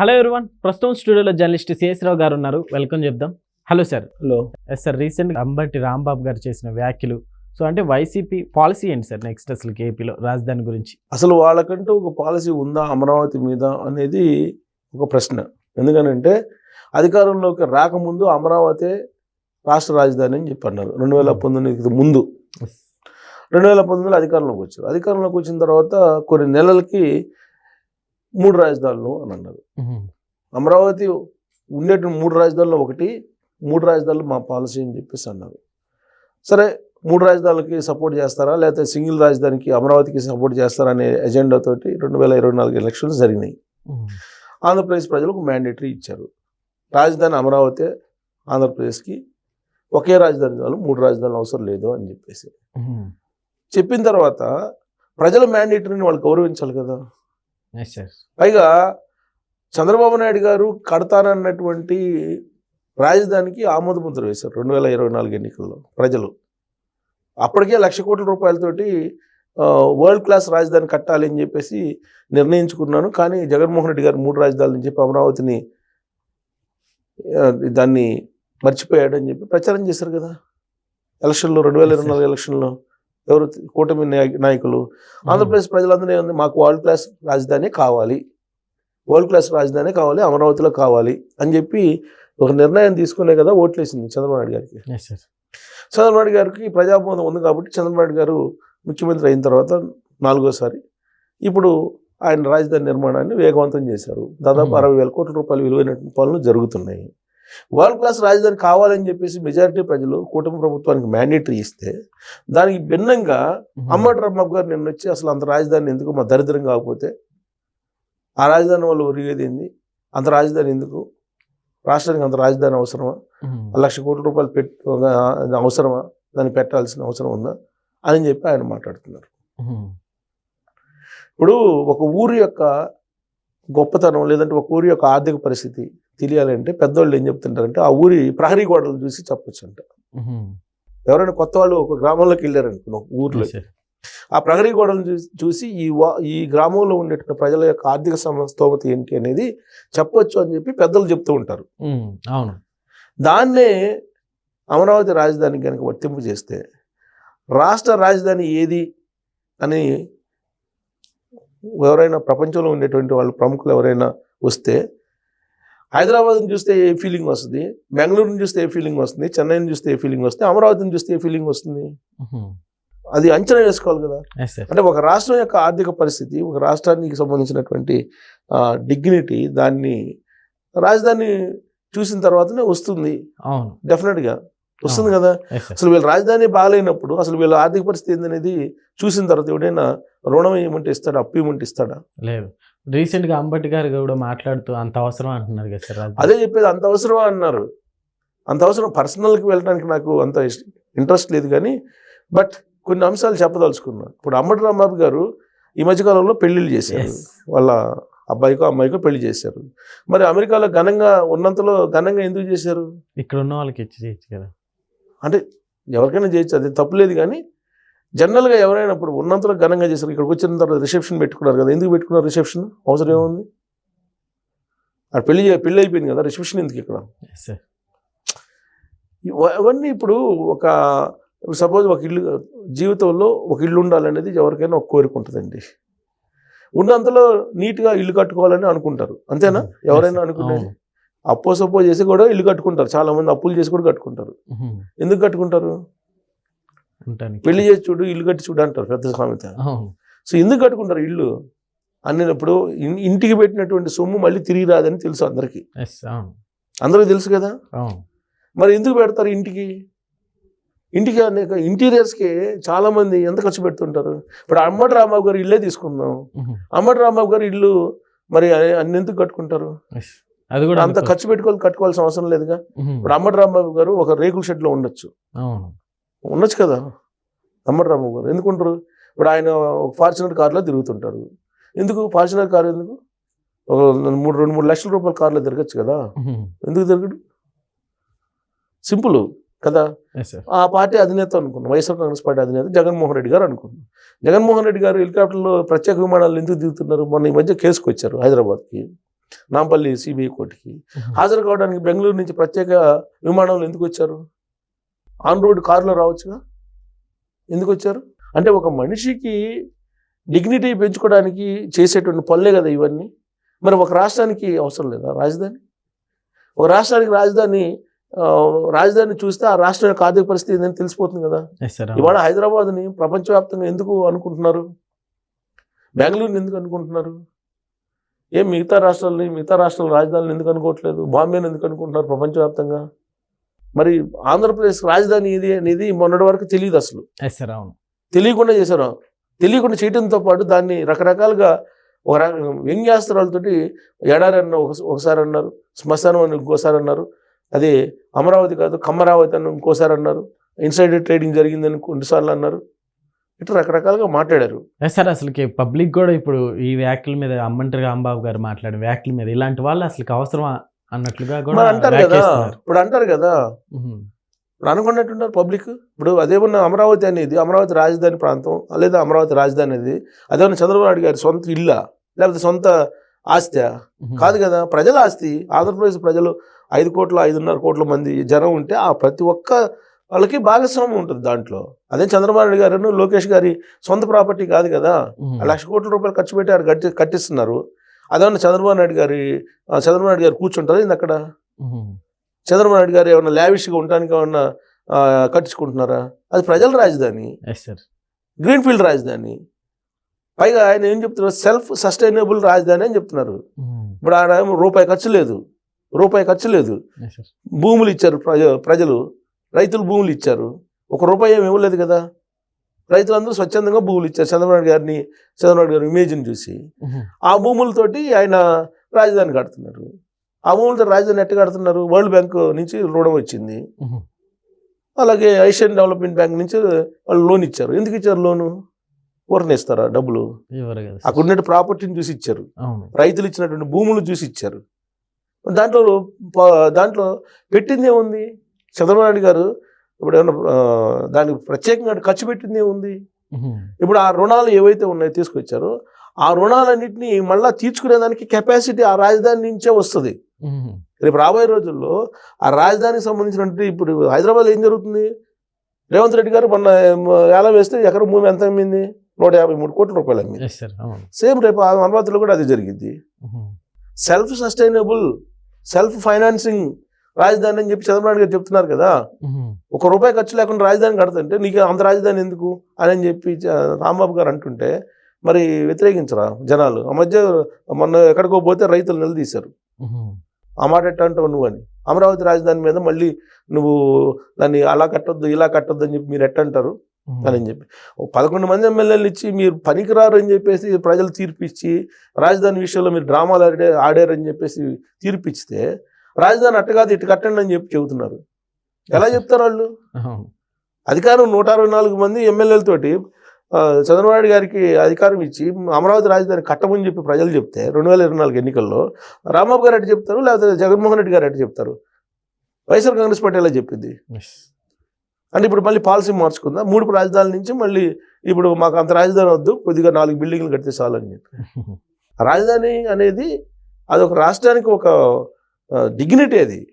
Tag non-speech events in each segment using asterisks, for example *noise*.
Hello everyone ప్రస్తుతం స్టూడియోలో journalist CS రావు గారు ఉన్నారు. వెల్కమ్ చెప్దాం. Hello sir hello yes sir recent Ambati Rambabu garu చేసిన వ్యాఖ్యలు. సో అంటే వైసీపీ పాలసీ ఏంటి సార్ నెక్స్ట్ అసలు ఏపీలో రాజధాని గురించి? అసలు వాళ్ళకంటూ ఒక పాలసీ ఉందా అమరావతి మీద అనేది ఒక ప్రశ్న. ఎందుకనంటే అధికారంలోకి రాకముందు అమరావతి రాష్ట్ర రాజధాని అని చెప్పి అన్నారు రెండు వేల పంతొమ్మిదికి ముందు. రెండు వేల పంతొమ్మిదిలో అధికారంలోకి వచ్చారు. అధికారంలోకి వచ్చిన తర్వాత కొన్ని నెలలకి మూడు రాజధానులు అని అన్నారు అమరావతి ఉండేటి మూడు రాజధానులు ఒకటి మూడు రాజధానులు మా పాలసీ అని చెప్పేసి అన్నారు. సరే మూడు రాజధానులకి సపోర్ట్ చేస్తారా? లేకపోతే సింగిల్ రాజధానికి అమరావతికి సపోర్ట్ చేస్తారా అనే ఎజెండా తోటి రెండు వేల ఇరవై నాలుగు ఎలక్షన్స్ జరిగినాయి. ఆంధ్రప్రదేశ్ ప్రజలకు మ్యాండేటరీ ఇచ్చారు. రాజధాని అమరావతి ఆంధ్రప్రదేశ్కి ఒకే రాజధాని చాలు మూడు రాజధానులు అవసరం లేదు అని చెప్పేసి. చెప్పిన తర్వాత ప్రజల మ్యాండేటరీని వాళ్ళు గౌరవించాలి కదా. పైగా చంద్రబాబు నాయుడు గారు కడతానన్నటువంటి రాజధానికి ఆమోద ముద్ర వేశారు రెండు వేల ఇరవై నాలుగు ఎన్నికల్లో ప్రజలు. అప్పటికే లక్ష కోట్ల రూపాయలతోటి వరల్డ్ క్లాస్ రాజధాని కట్టాలి అని చెప్పేసి నిర్ణయించుకున్నాను. కానీ జగన్మోహన్ రెడ్డి గారు మూడు రాజధానులు అని చెప్పి అమరావతిని దాన్ని మర్చిపోయాడని చెప్పి ప్రచారం చేశారు కదా. ఎలక్షన్లో రెండు వేల ఇరవై నాలుగు ఎలక్షన్లో. ఎవరు కూటమి నాయ- నాయకులు? ఆంధ్రప్రదేశ్ ప్రజలందరూ ఏముంది? మాకు వరల్డ్ క్లాస్ రాజధాని కావాలి. వరల్డ్ క్లాస్ రాజధాని కావాలి అమరావతిలో కావాలి అని చెప్పి ఒక నిర్ణయం తీసుకునే కదా ఓట్లేసింది చంద్రబాబు నాయుడు గారికి. చంద్రబాబు నాయుడు గారికి ప్రజాబోధం ఉంది కాబట్టి చంద్రబాబు నాయుడు గారు ముఖ్యమంత్రి అయిన తర్వాత నాలుగోసారి ఇప్పుడు ఆయన రాజధాని నిర్మాణాన్ని వేగవంతం చేశారు. దాదాపు. అరవై వేల కోట్ల రూపాయలు విలువైనటువంటి పనులు జరుగుతున్నాయి. వరల్డ్ క్లాస్ రాజధాని కావాలని చెప్పేసి మెజారిటీ ప్రజలు కూటమి ప్రభుత్వానికి మ్యాండేటరీ ఇస్తే దానికి భిన్నంగా అమ్మటి రమ్మబ్బ గారు నిన్న వచ్చి అసలు అంత రాజధాని ఎందుకు మా దరిద్రం కాకపోతే ఆ రాజధాని వల్ల ఒరిగేది ఏంది? అంత రాజధాని ఎందుకు? రాష్ట్రానికి అంత రాజధాని అవసరమా? లక్ష కోట్ల రూపాయలు పెట్టి అవసరమా? దాన్ని పెట్టాల్సిన అవసరం ఉందా? అని చెప్పి ఆయన మాట్లాడుతున్నారు. ఇప్పుడు ఒక ఊరి యొక్క గొప్పతనం లేదంటే ఒక ఊరి యొక్క ఆర్థిక పరిస్థితి తెలియాలంటే పెద్దవాళ్ళు ఏం చెప్తుంటారంటే ఆ ఊరి ప్రహరీ గోడలు చూసి చెప్పొచ్చు అంట ఎవరైనా కొత్త వాళ్ళు ఒక గ్రామంలోకి వెళ్ళారనుకున్న ఊర్లో. ఆ ప్రహరీ గోడలను చూసి చూసి ఈ వా ఈ గ్రామంలో ఉండేటువంటి ప్రజల యొక్క ఆర్థిక సమ స్తోమత ఏంటి అనేది చెప్పొచ్చు అని చెప్పి పెద్దలు చెప్తూ ఉంటారు. అవును. దాన్నే అమరావతి రాజధానికి కనుక వర్తింపు చేస్తే రాష్ట్ర రాజధాని ఏది అని ఎవరైనా ప్రపంచంలో ఉండేటువంటి వాళ్ళు ప్రముఖులు ఎవరైనా వస్తే హైదరాబాద్ని చూస్తే ఏ ఫీలింగ్ వస్తుంది? బెంగళూరుని చూస్తే ఏ ఫీలింగ్ వస్తుంది? చెన్నైని చూస్తే ఏ ఫీలింగ్ వస్తుంది? అమరావతిని చూస్తే ఏ ఫీలింగ్ వస్తుంది? అది అంచనా వేసుకోవాలి కదా. అంటే ఒక రాష్ట్రం యొక్క ఆర్థిక పరిస్థితి ఒక రాష్ట్రానికి సంబంధించినటువంటి డిగ్నిటీ దాన్ని రాజధాని చూసిన తర్వాతనే వస్తుంది. అవును. డెఫినెట్గా వస్తుంది కదా. అసలు వీళ్ళ రాజధాని బాగాలేనప్పుడు అసలు వీళ్ళ ఆర్థిక పరిస్థితి ఏందనేది చూసిన తర్వాత ఎవడైనా రుణం ఏమంటే ఇస్తాడా అప్పు ఏమంటే ఇస్తాడా? లేదు. రీసెంట్గా అంబటి గారు కూడా మాట్లాడుతూ అంత అవసరం అంటున్నారు కదా సార్. అదే చెప్పేది అంత అవసరమా అన్నారు. అంత అవసరం పర్సనల్కి వెళ్ళడానికి నాకు అంత ఇంట్రెస్ట్ లేదు కానీ బట్ కొన్ని అంశాలు చెప్పదలుచుకున్నాను ఇప్పుడు అమ్మటి రాంబాబు గారు ఈ మధ్యకాలంలో పెళ్ళిళ్ళు చేశారు. వాళ్ళ అబ్బాయికో అమ్మాయికో పెళ్ళి చేశారు. మరి అమెరికాలో ఘనంగా ఉన్నంతలో ఘనంగా ఎందుకు చేశారు? ఇక్కడ ఉన్న వాళ్ళకి ఇచ్చి చేయొచ్చు కదా. అంటే ఎవరికైనా చేయొచ్చు అది తప్పులేదు కానీ జనరల్గా ఎవరైనా ఇప్పుడు ఉన్నంతలో ఘనంగా చేశారు ఇక్కడికి వచ్చిన తర్వాత రిసెప్షన్ పెట్టుకున్నారు కదా ఎందుకు పెట్టుకున్నారు రిసెప్షన్? అవసరం ఏముంది? అది పెళ్ళి పెళ్ళి అయిపోయింది కదా రిసెప్షన్ ఎందుకు ఇక్కడ? ఇవన్నీ ఇప్పుడు ఒక సపోజ్ ఒక ఇల్లు జీవితంలో ఒక ఇల్లు ఉండాలనేది ఎవరికైనా ఒక కోరిక ఉంటుందండి. ఉన్నంతలో నీట్గా ఇల్లు కట్టుకోవాలని అనుకుంటారు అంతేనా? ఎవరైనా అనుకునేది? అవును. అప్పో సప్పో చేసి కూడా ఇల్లు కట్టుకుంటారు. చాలా మంది అప్పులు చేసి కూడా కట్టుకుంటారు. ఎందుకు కట్టుకుంటారు? పెళ్ళి చేసి చూడు ఇల్లు కట్టి చూడు అంటారు పెద్ద సామెత సో ఎందుకు కట్టుకుంటారు ఇల్లు? అన్నప్పుడు ఇంటికి పెట్టినటువంటి సొమ్ము మళ్ళీ తిరిగి రాదని తెలుసు అందరికీ. అందరికీ తెలుసు కదా? మరి ఎందుకు పెడతారు ఇంటికి? ఇంటికి అనేక ఇంటీరియర్స్కి చాలా మంది ఎంత ఖర్చు పెడుతుంటారు? ఇప్పుడు అమ్మటి రాంబాబు గారు ఇల్లే తీసుకుందాం. అమ్మటి రాంబాబు గారు ఇల్లు మరి అ- అన్ని ఎందుకు కట్టుకుంటారు. అది కూడా అంత ఖర్చు పెట్టుకోవాలి కట్టుకోవాల్సిన అవసరం లేదుగా. ఇప్పుడు రాంబాబు గారు ఒక రేకుల షెడ్లో ఉండొచ్చు. అవును. ఉండొచ్చు కదా. రాంబాబు గారు ఎందుకుంటారు? ఇప్పుడు ఆయన ఒక ఫార్చునర్ కార్లో తిరుగుతుంటారు. ఎందుకు? ఫార్చునర్ కార్ ఎందుకు? ఒక మూడు రెండు మూడు లక్షల రూపాయల కార్లో తిరగచ్చు కదా. ఎందుకు తిరగడు? సింపుల్ కదా. ఆ పార్టీ అధినేత అనుకున్నాం. వైఎస్ఆర్ కాంగ్రెస్ పార్టీ అధినేత జగన్మోహన్ రెడ్డి గారు అనుకున్నాం. జగన్మోహన్ రెడ్డి గారు హెలికాప్టర్లో ప్రత్యేక విమానాలు ఎందుకు దిగుతున్నారు? మొన్న ఈ మధ్య కేసుకు వచ్చారు హైదరాబాద్కి. నాంపల్లి సిబిఐ కోర్టుకి. హాజరు కావడానికి బెంగళూరు నుంచి ప్రత్యేక విమానంలో ఎందుకు వచ్చారు? ఆన్ రోడ్ కారులో రావచ్చుగా? ఎందుకు వచ్చారు? అంటే ఒక మనిషికి డిగ్నిటీ పెంచుకోవడానికి చేసేటువంటి పనులే కదా ఇవన్నీ. మరి ఒక రాష్ట్రానికి అవసరం లేదా రాజధాని? ఒక రాష్ట్రానికి రాజధాని రాజధాని చూస్తే ఆ రాష్ట్రం యొక్క ఆర్థిక పరిస్థితి ఏందని తెలిసిపోతుంది కదా. ఇవాళ హైదరాబాద్ని ప్రపంచవ్యాప్తంగా ఎందుకు అనుకుంటున్నారు? బెంగళూరుని ఎందుకు అనుకుంటున్నారు? ఏం మిగతా రాష్ట్రాలని మిగతా రాష్ట్రాల రాజధానులు ఎందుకు అనుకోవట్లేదు? బాంబేని ఎందుకు అనుకుంటున్నారు ప్రపంచవ్యాప్తంగా? మరి ఆంధ్రప్రదేశ్ రాజధాని ఇది అనేది మొన్నటి వరకు తెలియదు అసలు. అవును. తెలియకుండా చేశారు. తెలియకుండా చేయడంతో పాటు దాన్ని రకరకాలుగా ఒక రక- వ్యంగ్యాస్త్రాలతోటి ఎడారి అన్న ఒక- ఒకసారి అన్నారు శ్మశానం అని ఇంకోసారి అన్నారు అదే అమరావతి కాదు కమ్మరావతి అని ఇంకోసారి అన్నారు ఇన్సైడర్ ట్రేడింగ్ జరిగిందని కొన్నిసార్లు అన్నారు. ఇట్లా రకరకాలుగా మాట్లాడారు సార్ అసలుకి పబ్లిక్ కూడా ఇప్పుడు ఈ వ్యాఖ్యల మీద అమ్మంటారు రాంబాబు గారు మాట్లాడిన వ్యాఖ్యల మీద ఇలాంటి వాళ్ళు అసలు అవసరమా అన్నట్లుగా కూడా అంటారు కదా. ఇప్పుడు అంటారు కదా. ఇప్పుడు అనుకున్నట్టున్నారు పబ్లిక్ ఇప్పుడు అదేమన్నా అమరావతి అనేది అమరావతి రాజధాని ప్రాంతం లేదా అమరావతి రాజధాని అనేది అదేమన్నా చంద్రబాబు నాయుడు గారి సొంత ఇల్లా లేకపోతే సొంత ఆస్తి. కాదు కదా ప్రజల ఆస్తి ఆంధ్రప్రదేశ్ ప్రజలు ఐదు కోట్ల ఐదున్నర కోట్ల మంది జనం ఉంటే ఆ ప్రతి ఒక్క వాళ్ళకి భాగస్వామ్యం ఉంటుంది దాంట్లో. అదే చంద్రబాబు నాయుడు గారు లోకేష్ గారి సొంత ప్రాపర్టీ కాదు కదా. లక్ష కోట్ల రూపాయలు ఖర్చు పెట్టి కట్టి కట్టిస్తున్నారు. అదేమన్నా చంద్రబాబు నాయుడు గారి చంద్రబాబు నాయుడు గారు కూర్చుంటారు ఇది అక్కడ. చంద్రబాబు నాయుడు గారు ఏమన్నా లావిష్గా ఉండడానికి ఏమన్నా కట్టించుకుంటున్నారా? అది ప్రజల రాజధాని. గ్రీన్ ఫీల్డ్ రాజధాని. పైగా ఆయన ఏం చెప్తున్నారు? సెల్ఫ్ సస్టైనబుల్ రాజధాని అని చెప్తున్నారు. ఇప్పుడు ఆడ ఏమో రూపాయి ఖర్చు లేదు. రూపాయి ఖర్చు లేదు. భూములు ఇచ్చారు ప్రజ ప్రజలు. రైతులు భూములు ఇచ్చారు. ఒక రూపాయి ఏమి ఇవ్వలేదు కదా. రైతులందరూ స్వచ్ఛందంగా భూములు ఇచ్చారు. చంద్రబాబు గారిని చంద్రబాబు గారి ఇమేజ్ని చూసి. ఆ భూములతోటి ఆయన రాజధాని కడుతున్నారు. ఆ భూములతో రాజధాని ఎట్ట కడుతున్నారు? వరల్డ్ బ్యాంక్ నుంచి రుణం వచ్చింది. అలాగే ఏషియన్ డెవలప్మెంట్ బ్యాంక్ నుంచి వాళ్ళు లోన్ ఇచ్చారు. ఎందుకు ఇచ్చారు లోను? ఊరని ఇస్తారా? డబ్బులు? అక్కడ ఉన్న ప్రాపర్టీని చూసి ఇచ్చారు. రైతులు ఇచ్చినటువంటి భూములు చూసి ఇచ్చారు. దాంట్లో దాంట్లో పెట్టింది ఏముంది? చంద్రబాబు నాయుడు గారు ఇప్పుడు ఏమన్నా దానికి ప్రత్యేకంగా ఖర్చు పెట్టింది ఉహు. ఇప్పుడు ఆ రుణాలు ఏవైతే ఉన్నాయో తీసుకొచ్చారో ఆ రుణాలన్నింటినీ మళ్ళా తీర్చుకునేదానికి కెపాసిటీ ఆ రాజధాని నుంచే వస్తుంది. రేపు రాబోయే రోజుల్లో ఆ రాజధానికి సంబంధించినటువంటి ఇప్పుడు హైదరాబాద్లో ఏం జరుగుతుంది? రేవంత్ రెడ్డి గారు మొన్న ఎలా వేస్తే ఎకరం భూమి ఎంత అమ్మింది? నూట యాభై మూడు కోట్ల రూపాయలు అమ్మింది. సేమ్ రేపు ఆ అమరావతిలో కూడా అది జరిగింది. సెల్ఫ్ సస్టైనబుల్ సెల్ఫ్ ఫైనాన్సింగ్ రాజధాని అని చెప్పి చంద్రబాబు నాయుడు గారు చెప్తున్నారు కదా. ఒక రూపాయి ఖర్చు లేకుండా రాజధాని కడుతుంటే నీకు అంత రాజధాని ఎందుకు అని అని చెప్పి రాంబాబు గారు అంటుంటే మరి వ్యతిరేకించరా జనాలు ఆ మధ్య మొన్న ఎక్కడికో పోతే రైతులు నిలదీశారు. ఆ మాట ఎట్ట అంటావు నువ్వు అని అమరావతి రాజధాని మీద మళ్ళీ నువ్వు దాన్ని అలా కట్టొద్దు ఇలా కట్టొద్దు అని చెప్పి మీరు ఎట్ట అంటారు ఉహు. అని చెప్పి పదకొండు మంది ఎమ్మెల్యేలు ఇచ్చి మీరు పనికిరారు అని చెప్పేసి ప్రజలు తీర్పిచ్చి రాజధాని విషయంలో మీరు డ్రామాలు ఆడే ఆడారని చెప్పేసి తీర్పిస్తే రాజధాని అట్ట కాదు ఇటు కట్టండి అని చెప్పి చెబుతున్నారు. ఎలా చెప్తారు వాళ్ళు? అధికారం నూట అరవై నాలుగు మంది ఎమ్మెల్యేలతోటి చంద్రబాబు నాయుడు గారికి అధికారం ఇచ్చి అమరావతి రాజధాని కట్టమని చెప్పి ప్రజలు చెప్తే రెండు వేల ఇరవై నాలుగు ఎన్నికల్లో రాంబాబు గారు అటు చెప్తారు లేకపోతే జగన్మోహన్ రెడ్డి గారు అటు చెప్తారు? వైఎస్ఆర్ కాంగ్రెస్ పార్టీ ఎలా చెప్పింది? అంటే ఇప్పుడు మళ్ళీ పాలసీ మార్చుకుందా? మూడు రాజధానుల నుంచి మళ్ళీ ఇప్పుడు మాకు అంత రాజధాని వద్దు కొద్దిగా నాలుగు బిల్డింగ్లు కడితే చాలని చెప్పి. *laughs* రాజధాని అనేది అది ఒక రాష్ట్రానికి ఒక డిగ్నిటీ అది.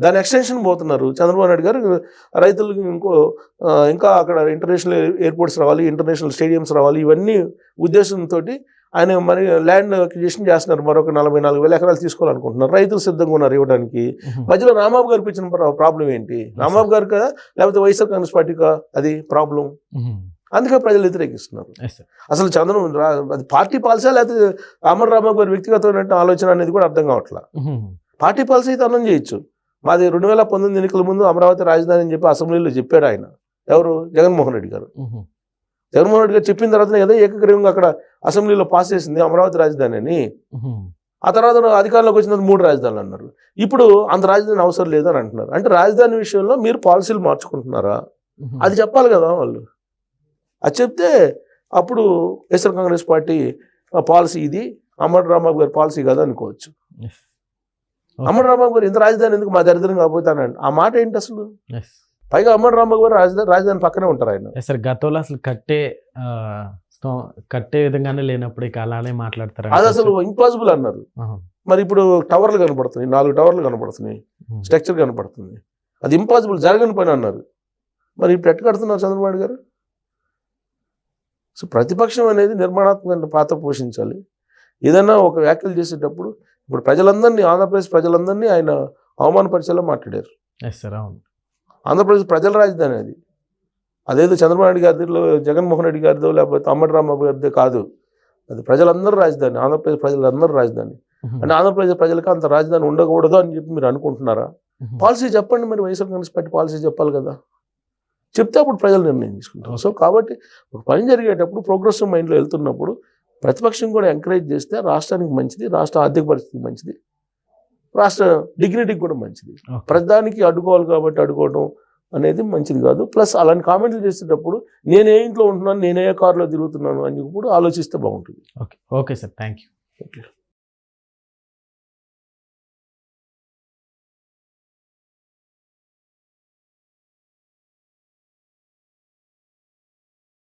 దాని ఎక్స్టెన్షన్ పోతున్నారు. చంద్రబాబు నాయుడు గారు రైతులకు ఇంకో ఇంకా అక్కడ ఇంటర్నేషనల్ ఎయిర్పోర్ట్స్ రావాలి ఇంటర్నేషనల్ స్టేడియంస్ రావాలి ఇవన్నీ ఉద్దేశంతో ఆయన మరి ల్యాండ్ అక్విజిషన్ చేస్తున్నారు. మరొక నలభై నాలుగు వేల ఎకరాలు తీసుకోవాలనుకుంటున్నారు. రైతులు సిద్ధంగా ఉన్నారు ఇవ్వడానికి. మధ్యలో రాంబాబు గారికి ఇచ్చిన ప్రా- ప్రాబ్లం ఏంటి? రాంబాబు గారు కదా లేకపోతే వైఎస్ఆర్ కాంగ్రెస్ పార్టీకా అది ప్రాబ్లం. అందుకే ప్రజలు వ్యతిరేకిస్తున్నారు. అసలు చంద్రబాబు రా- అది పార్టీ పాలసీ లేకపోతే అమర్ రాంబాబు గారి వ్యక్తిగతమైన ఆలోచన అనేది కూడా అర్థం కావట్లా. పార్టీ పాలసీ అయితే అన్నం చేయొచ్చు. మాది రెండు వేల పంతొమ్మిది ఎన్నికల ముందు అమరావతి రాజధాని అని చెప్పి అసెంబ్లీలో చెప్పాడు ఆయన. ఎవరు? జగన్మోహన్ రెడ్డి గారు. జగన్మోహన్ రెడ్డి గారు చెప్పిన తర్వాతనే కదా ఏకగ్రీవంగా అక్కడ అసెంబ్లీలో పాస్ చేసింది అమరావతి రాజధాని అని. ఆ తర్వాత అధికారంలోకి వచ్చిన తర్వాత మూడు రాజధానులు అన్నారు. ఇప్పుడు అంత రాజధాని అవసరం లేదని అంటున్నారు. అంటే రాజధాని విషయంలో మీరు పాలసీలు మార్చుకుంటున్నారా. అది చెప్పాలి కదా వాళ్ళు. అది చెప్తే అప్పుడు ఎస్ఆర్ కాంగ్రెస్ పార్టీ పాలసీ ఇది అమర్ రాంబాబు గారి పాలసీ కదా అనుకోవచ్చు. అమర్ రాంబాబు గారు ఇంత రాజధాని ఎందుకు మా దరిద్రం కాకపోతానండి ఆ మాట ఏంటి అసలు? పైగా అమర్ రాంబాబు గారు రాజధాని రాజధాని పక్కనే ఉంటారు ఆయన. సార్ గతంలో అసలు కట్టే కట్టే విధంగానే లేనప్పుడు ఇక అలానే మాట్లాడతారు అది అసలు ఇంపాసిబుల్ అన్నారు. మరి ఇప్పుడు టవర్లు కనపడుతున్నాయి నాలుగు టవర్లు కనపడుతున్నాయి ఉమ్. స్ట్రక్చర్ కనపడుతుంది. అది ఇంపాసిబుల్ జరగని పని అన్నారు. మరి ఇప్పుడు ఎట్టు కడుతున్నారు చంద్రబాబు గారు? సో ప్రతిపక్షం అనేది నిర్మాణాత్మక పాత్ర పోషించాలి. ఏదైనా ఒక వ్యాఖ్యలు చేసేటప్పుడు ఇప్పుడు ప్రజలందరినీ ఆంధ్రప్రదేశ్ ప్రజలందరినీ ఆయన అవమానపరిచేలా మాట్లాడారు. ఆంధ్రప్రదేశ్ ప్రజల రాజధాని అది. అదేదో చంద్రబాబు నాయుడు గారిలో జగన్మోహన్ రెడ్డి గారిదో లేకపోతే అంబటి రాంబాబు గారిదో కాదు. అది ప్రజలందరూ రాజధాని ఆంధ్రప్రదేశ్ ప్రజలందరూ రాజధాని. అంటే ఆంధ్రప్రదేశ్ ప్రజలకు అంత రాజధాని ఉండకూడదు అని చెప్పి మీరు అనుకుంటున్నారా. పాలసీ చెప్పండి మరి వైఎస్ఆర్ కాంగ్రెస్ పార్టీ పాలసీ చెప్పాలి కదా. చెప్తే అప్పుడు ప్రజలు నిర్ణయం తీసుకుంటారు. సో కాబట్టి ఒక పని జరిగేటప్పుడు ప్రోగ్రెసివ్ మైండ్లో వెళ్తున్నప్పుడు ప్రతిపక్షం కూడా ఎంకరేజ్ చేస్తే రాష్ట్రానికి మంచిది రాష్ట్ర ఆర్థిక పరిస్థితికి మంచిది రాష్ట్ర డిగ్నిటీకి కూడా మంచిది. ఓకే. ప్రతిదానికి అడ్డుకోవాలి కాబట్టి అడ్డుకోవడం అనేది మంచిది కాదు. ప్లస్ అలాంటి కామెంట్లు చేసేటప్పుడు నేను ఏ ఇంట్లో ఉంటున్నాను నేను కారులో తిరుగుతున్నాను అని కూడా ఆలోచిస్తే బాగుంటుంది. Okay. Okay sir. Thank you okay.